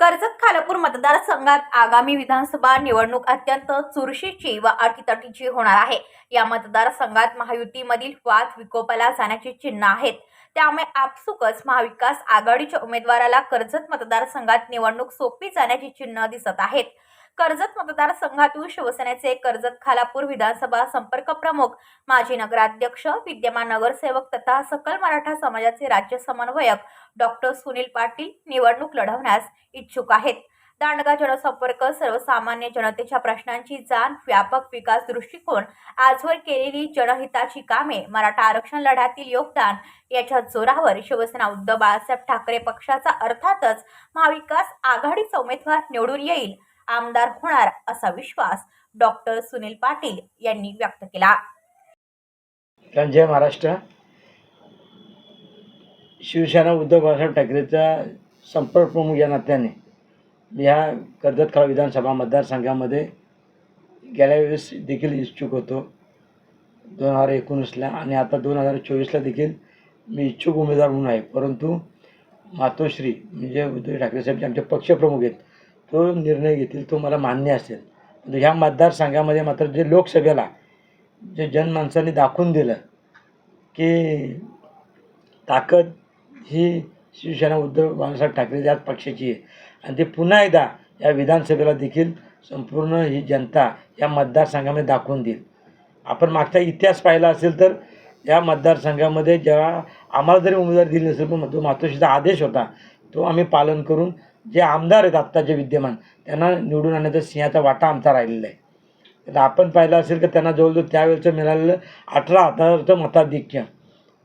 कर्जत खालापूर मतदारसंघात आगामी विधानसभा निवडणूक अत्यंत चुरशीची व अटीतटीची होणार आहे. या मतदारसंघात महायुतीमधील वाद विकोपाला जाण्याची चिन्ह आहेत. त्यामुळे आपसुकच महाविकास आघाडीच्या उमेदवाराला कर्जत मतदारसंघात निवडणूक सोपी जाण्याची चिन्ह दिसत आहेत. कर्जत मतदारसंघातून शिवसेनेचे कर्जत खालापूर विधानसभा संपर्क प्रमुख माजी नगराध्यक्ष विद्यमान नगरसेवक तथा सकल मराठा समाजाचे राज्य समन्वयक डॉक्टर सुनील पाटील निवडणूक लढवण्यास इच्छुक आहेत. दांडगा जनसंपर्क सर्वसामान्य जनतेच्या प्रश्नांची जाण व्यापक विकास दृष्टिकोन आजवर केलेली जनहिताची कामे मराठा आरक्षण लढ्यातील योगदान याच्या जोरावर शिवसेना उद्धव बाळासाहेब ठाकरे पक्षाचा अर्थातच महाविकास आघाडीचा उमेदवार निवडून येईल. आमदार होणार असा विश्वास डॉक्टर सुनील पाटील यांनी व्यक्त केला. जय महाराष्ट्र शिवसेना उद्धव बाळासाहेब ठाकरेचा संपर्क प्रमुख या नात्याने मी ह्या कर्जत खळा विधानसभा मतदारसंघामध्ये गेल्या वेळेस देखील इच्छुक होतो. दोन हजार एकोणीसला आणि आता दोन हजार चोवीसला देखील मी इच्छुक उमेदवार म्हणून आहे. परंतु मातोश्री म्हणजे उद्धव ठाकरे साहेब जे आमचे पक्षप्रमुख आहेत तो निर्णय घेतील तो मला मान्य असेल. परंतु ह्या मतदारसंघामध्ये मात्र जे लोकसभेला जे जनमाणसाने दाखवून दिलं की ताकद ही शिवसेना उद्धव बाळासाहेब ठाकरे याच पक्षाची आहे. आणि ते पुन्हा एकदा या विधानसभेला देखील संपूर्ण ही जनता या मतदारसंघामध्ये दाखवून देईल. आपण मागचा इतिहास पाहिला असेल तर या मतदारसंघामध्ये जेव्हा आम्हाला जरी उमेदवार दिली नसेल पण तो मातोश्रीचा आदेश होता तो आम्ही पालन करून जे आमदार आहेत आत्ताचे विद्यमान त्यांना निवडून आणण्याचा सिंहाचा वाटा आमचा राहिलेला आहे. तर आपण पाहिलं असेल की त्यांना जवळजवळ त्यावेळेचं मिळालेलं अठरा हजारचं मताधिक्य.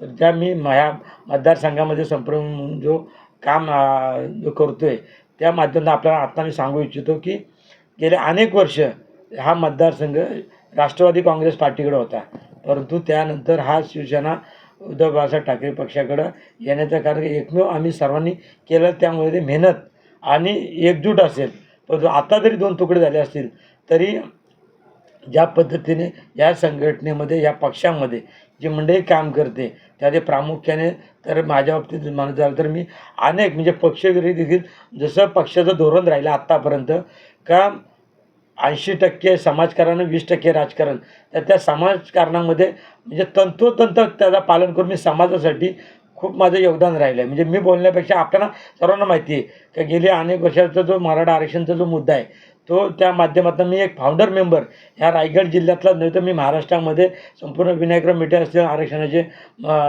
तर ज्या मी ह्या मतदारसंघामध्ये संपर्क जो काम जो करतो आहे त्या माध्यमातून आपल्याला आत्ता मी सांगू इच्छितो की गेले अनेक वर्ष हा मतदारसंघ राष्ट्रवादी काँग्रेस पार्टीकडे होता. परंतु त्यानंतर हा शिवसेना उद्धव बाळासाहेब ठाकरे पक्षाकडं येण्याचं कारण एकमेव आम्ही सर्वांनी केलं त्यामुळे ते मेहनत आणि एकजूट असेल. परंतु आता जरी दोन तुकडे झाले असतील तरी ज्या पद्धतीने या संघटनेमध्ये या पक्षामध्ये जी मंडळी काम करते त्यामध्ये प्रामुख्याने तर माझ्या बाबतीत म्हणत झालं तर मी अनेक म्हणजे पक्षविरोधी देखील जसं पक्षाचं धोरण राहिलं आत्तापर्यंत का ऐंशी टक्के समाजकारण वीस टक्के राजकारण तर त्या समाजकारणामध्ये म्हणजे तंतोतंत त्याचा पालन करून मी समाजासाठी खूप माझं योगदान राहिलं आहे म्हणजे मी बोलण्यापेक्षा आपल्याला सर्वांना माहिती आहे का गेली अनेक वर्षाचा जो मराठा आरक्षणचा जो मुद्दा आहे तो त्या माध्यमातून मी एक फाउंडर मेंबर ह्या रायगड जिल्ह्यातला नव्हे तर मी महाराष्ट्रामध्ये संपूर्ण विनायकराव मिठे असतील आरक्षणाचे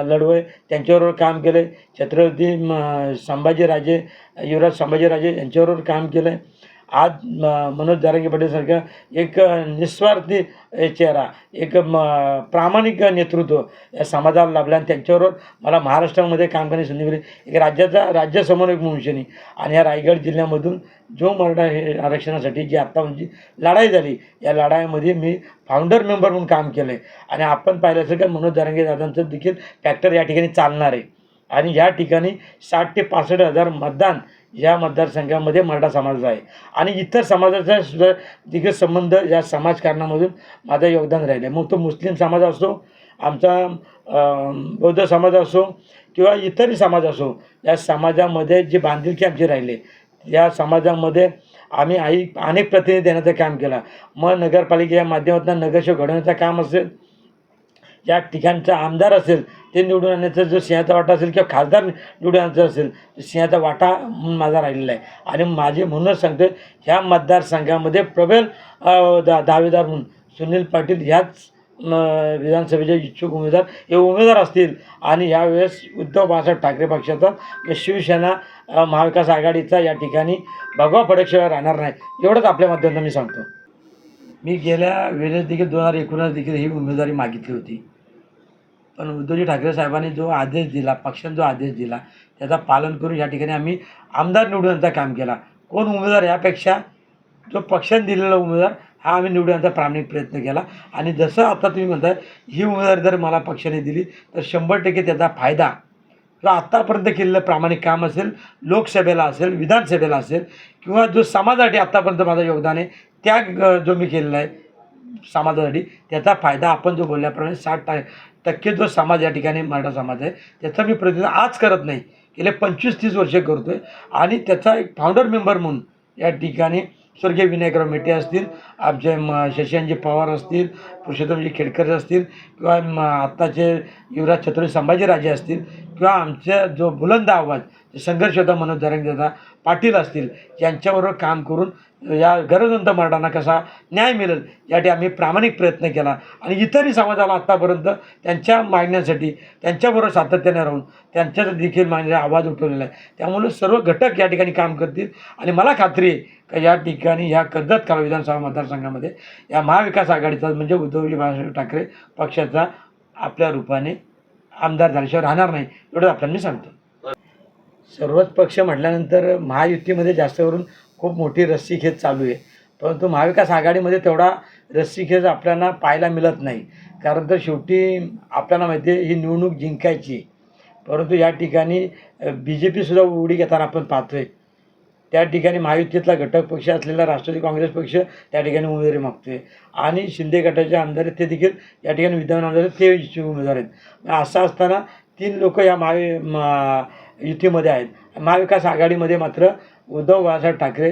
लढवय त्यांच्याबरोबर काम केलं आहे छत्रपती संभाजीराजे युवराज संभाजीराजे यांच्याबरोबर काम केलं आहे आज म, मनोज जारंगे पाटीलसारखं एक निस्वार्थी चेहरा एक म, प्रामाणिक नेतृत्व या समाजाला लाभलं आणि त्यांच्याबरोबर मला महाराष्ट्रामध्ये काम करण्याची संधी मिळाली. एक राज्याचा राज्यासमोर एक म्हणून आणि या रायगड जिल्ह्यामधून जो मराठा हे आरक्षणासाठी जी आत्ता म्हणजे लढाई झाली या लढाईमध्ये मी फाउंडर मेंबर म्हणून काम केलं आहे आणि आपण पाहिलं असेल का मनोज जारंगे दादांचं देखील फॅक्टर या ठिकाणी चालणार आहे. आणि या ठिकाणी साठ ते पासष्ट हजार मतदान या मतदारसंघामध्ये मराठा समाजाचा आहे. आणि इतर समाजाचा सुद्धा देखील संबंध या समाजकारणामधून माझं योगदान राहिलं आहे मग तो मुस्लिम समाज असो आमचा बौद्ध समाज असो किंवा इतरही समाज असो या समाजामध्ये जे बांधिलकी आमची राहिले या समाजामध्ये आम्ही आई अनेक प्रतिनिधी देण्याचं काम केलं. मग नगरपालिकेच्या माध्यमातून नगरसेवक घडवण्याचं काम असेल त्या ठिकाणचा आमदार असेल ते निवडून आणण्याचा जो सिंहाचा वाटा असेल किंवा खासदार निवडून आणायचा असेल तर सिंहाचा वाटा म्हणून माझा राहिलेला आहे. आणि माझे म्हणूनच सांगतो ह्या मतदारसंघामध्ये प्रबल दा दावेदार म्हणून सुनील पाटील ह्याच विधानसभेचे इच्छुक उमेदवार हे उमेदवार असतील. आणि यावेळेस उद्धव बाळासाहेब ठाकरे पक्षाचा शिवसेना महाविकास आघाडीचा या ठिकाणी भगवा फडकशिवाय राहणार नाही. एवढंच आपल्या माध्यमातून मी सांगतो. मी गेल्या वेळेस देखील दोन हजार एकोणीस देखील ही उमेदवारी मागितली होती. पण उद्धवजी ठाकरे साहेबांनी जो आदेश दिला पक्षाने जो आदेश दिला त्याचा पालन करून या ठिकाणी आम्ही आमदार निवडण्याचा काम केला. कोण उमेदवार यापेक्षा जो पक्षाने दिलेला उमेदवार हा आम्ही निवडण्याचा प्रामाणिक प्रयत्न केला. आणि जसं आता तुम्ही म्हणताय ही उमेदवारी जर मला पक्षाने दिली तर शंभर टक्के त्याचा फायदा जो आत्तापर्यंत केलेलं प्रामाणिक काम असेल लोकसभेला असेल विधानसभेला असेल किंवा जो समाजासाठी आत्तापर्यंत माझं योगदान आहे त्या जो मी केलेला आहे समाजासाठी त्याचा फायदा आपण जो बोलल्याप्रमाणे साठ टा टक्के जो समाज या ठिकाणी मराठा समाज आहे त्याचा मी प्रतिनिधी आज करत नाही. गेले पंचवीस तीस वर्ष करतो आहे आणि त्याचा एक फाउंडर मेंबर म्हणून या ठिकाणी स्वर्गीय विनायकराव मेटे असतील आमचे म शशांजी पवार असतील पुरुषोत्तमजी खेडकर असतील किंवा म आत्ताचे युवराज छत्रपती संभाजीराजे असतील किंवा आमच्या जो बुलंद आवाज संघर्ष होता मनोज दादा पाटील असतील यांच्याबरोबर काम करून या गरजवंत मराठांना कसा न्याय मिळेल यासाठी आम्ही प्रामाणिक प्रयत्न केला. आणि इतरही समाजाला आत्तापर्यंत त्यांच्या मागण्यासाठी त्यांच्याबरोबर सातत्याने राहून त्यांच्या देखील मागण्याचा आवाज उठवलेला आहे. त्यामुळे सर्व घटक या ठिकाणी काम करतील. आणि मला खात्री आहे का या ठिकाणी ह्या कर्जत काळ विधानसभा मतदारसंघामध्ये या महाविकास आघाडीचा म्हणजे उद्धवजी बाळासाहेब ठाकरे पक्षाचा आपल्या रूपाने आमदार झाल्याशिवाय राहणार नाही एवढं आपल्याला मी सांगतो. सर्वच पक्ष म्हटल्यानंतर महायुतीमध्ये जास्त करून खूप मोठी रस्सीखेच चालू आहे. परंतु महाविकास आघाडीमध्ये तेवढा रस्सीखेच आपल्याला पाहायला मिळत नाही. कारण तर शेवटी आपल्याला माहिती आहे ही निवडणूक जिंकायची परंतु या ठिकाणी बी जे पीसुद्धा उडी घेताना आपण पाहतो आहे त्या ठिकाणी महायुतीतला घटक पक्ष असलेला राष्ट्रवादी काँग्रेस पक्ष त्या ठिकाणी उमेदवारी मागतोय. आणि शिंदे गटाचे आमदार आहेत ते देखील या ठिकाणी विद्यमान आमदार ते इच्छुक उमेदवार आहेत. असं असताना तीन लोक या महावि युतीमध्ये आहेत. महाविकास आघाडीमध्ये मात्र उद्धव बाळासाहेब ठाकरे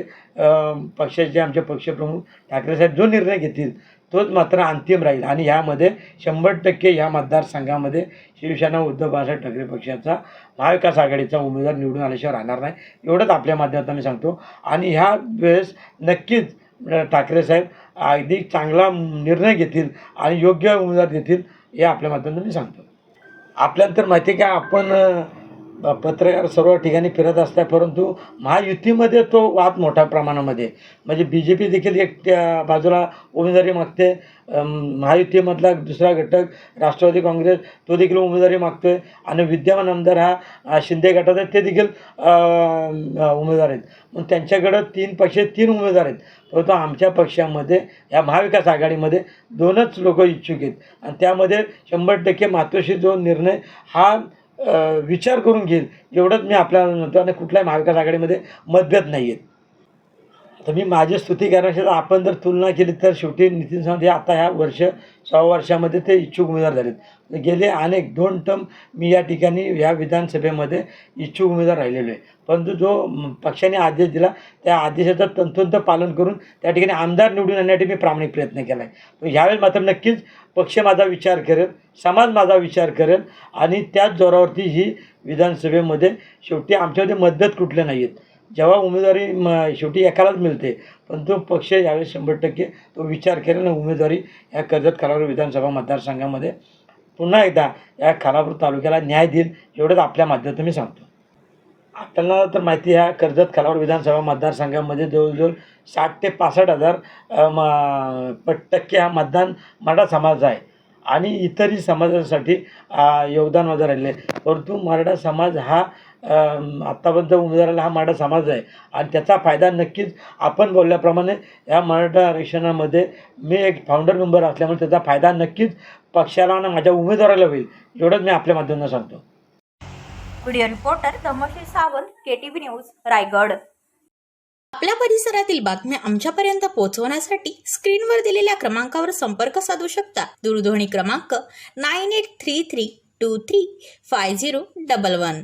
पक्षाचे आमचे पक्षप्रमुख ठाकरेसाहेब जो निर्णय घेतील तोच मात्र अंतिम राहील. आणि ह्यामध्ये शंभर टक्के ह्या मतदारसंघामध्ये शिवसेना उद्धव बाळासाहेब ठाकरे पक्षाचा महाविकास आघाडीचा उमेदवार निवडून आल्याशिवाय राहणार नाही. एवढंच आपल्या माध्यमातून मी सांगतो. आणि ह्या वेळेस नक्कीच ठाकरे साहेब अगदी चांगला निर्णय घेतील आणि योग्य उमेदवार देतील हे आपल्या माध्यमातून मी सांगतो. आपल्याला तर माहिती आहे की आपण पत्रकार सर्व ठिकाणी फिरत असतात परंतु महायुतीमध्ये तो वाद मोठ्या प्रमाणामध्ये म्हणजे बी जे पी देखील एक त्या बाजूला उमेदवारी मागते. महायुतीमधला दुसरा घटक राष्ट्रवादी काँग्रेस तो देखील उमेदवारी मागतोय. आणि विद्यमान आमदार हा शिंदे गटात आहेत ते देखील उमेदवार आहेत. मग त्यांच्याकडं तीन पक्ष तीन उमेदवार आहेत. परंतु आमच्या पक्षामध्ये या महाविकास आघाडीमध्ये दोनच लोक इच्छुक आहेत. आणि त्यामध्ये शंभर टक्के मातोश्री जो निर्णय हा विचार करून घेईल. एवढंच मी आपल्याला म्हणतो आणि कुठल्याही महाविकास आघाडीमध्ये मतभेद नाही आहेत तर मी माझी स्तुती करण्याची तर आपण जर तुलना केली तर शेवटी नितीन सावंत हे आता ह्या वर्ष सहा वर्षामध्ये ते इच्छुक उमेदवार झालेत. गेले अनेक दोन टर्म मी या ठिकाणी ह्या विधानसभेमध्ये इच्छुक उमेदवार राहिलेलो आहे. परंतु जो पक्षाने आदेश दिला त्या आदेशाचं तंतोतंत पालन करून त्या ठिकाणी आमदार निवडून आणण्यासाठी मी प्रामाणिक प्रयत्न केला आहे. ह्यावेळेस मात्र नक्कीच पक्ष माझा विचार करेल समाज माझा विचार करेल आणि त्याच जोरावरती ही विधानसभेमध्ये शेवटी आमच्यामध्ये मतभेद कुठले नाही आहेत जेव्हा उमेदवारी म शेवटी एकालाच मिळते पण तो पक्ष यावेळेस शंभर टक्के तो विचार केला आणि उमेदवारी या कर्जत खालापूर विधानसभा मतदारसंघामध्ये पुन्हा एकदा या खालापूर तालुक्याला न्याय देईल एवढंच आपल्या माध्यमातून मी सांगतो. आपल्याला तर माहिती आहे कर्जत खालापूर विधानसभा मतदारसंघामध्ये जवळजवळ साठ ते पासष्ट हजार म प- टक्के हा मतदान मराठा समाज आहे. आणि इतरही समाजासाठी योगदान वगैरे राहिले परंतु मराठा समाज हा आत्तापर्यंत उमेदवाराला हा मराठा समाज आहे. आणि त्याचा फायदा नक्कीच आपण बोलल्याप्रमाणे या मराठा आरक्षणामध्ये मी एक फाउंडर मेंबर असल्यामुळे त्याचा फायदा नक्कीच पक्षाला आणि माझ्या उमेदवाराला होईल. एवढंच मी आपल्या माध्यमातून सांगतो. Video reporter Dhamashri Sawant K T V news Raigad. आपल्या परिसरातील बातम्या आमच्यापर्यंत पोहोचवण्यासाठी स्क्रीनवर दिलेल्या क्रमांकावर संपर्क साधू शकता. दूरध्वनी क्रमांक nine eight three three two three five zero double one.